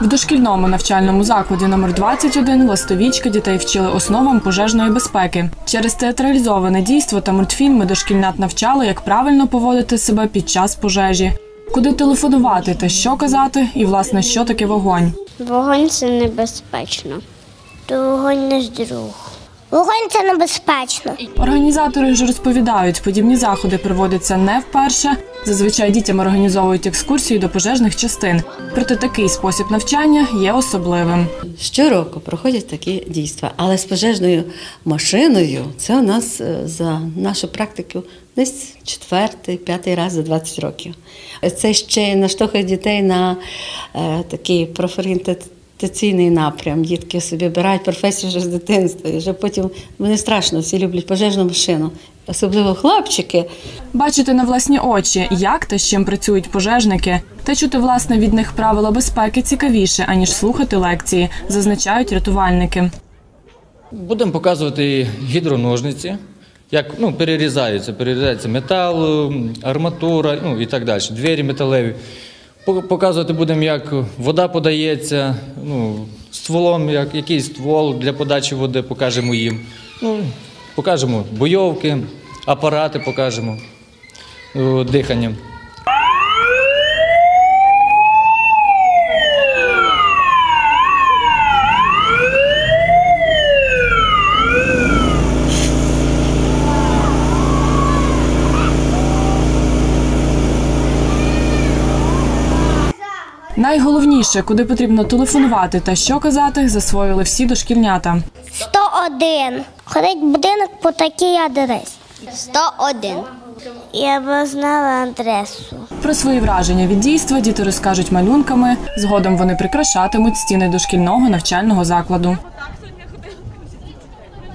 В дошкільному навчальному закладі номер 21 ластовічки дітей вчили основам пожежної безпеки. Через театралізоване дійство та мультфільми дошкільнят навчали, як правильно поводити себе під час пожежі, куди телефонувати та що казати, і власне що таке вогонь. Вогонь це небезпечно. То вогонь наш друг. Вогонь це небезпечно. Організатори ж розповідають, подібні заходи проводяться не вперше. Зазвичай дітям організовують екскурсії до пожежних частин. Проте такий спосіб навчання є особливим. Щороку проходять такі дійства, але з пожежною машиною це у нас е, за нашу практику десь четвертий, п'ятий раз за 20 років. Це ще наштовхує дітей на е, такий профорієнтаційний напрям. Дітки собі обирають професію вже з дитинства. І вже потім вони страшно всі люблять пожежну машину, особливо хлопчики. Бачити на власні очі, як та з чим працюють пожежники, та чути власне від них правила безпеки цікавіше, аніж слухати лекції, зазначають рятувальники. Будемо показувати гідроножниці, як ну, перерізаються, перерізається метал, арматура ну, і так далі, двері металеві. По- Показувати будемо, як вода подається, ну, стволом, як, який ствол для подачі води покажемо їм. Ну, покажемо бойовки, апарати покажемо о, Найголовніше, куди потрібно телефонувати та що казати, засвоїли всі дошкільнята. 101. Ходить будинок по такій адресі. 101. Я б знала адресу. Про свої враження від дійства діти розкажуть малюнками. Згодом вони прикрашатимуть стіни дошкільного навчального закладу.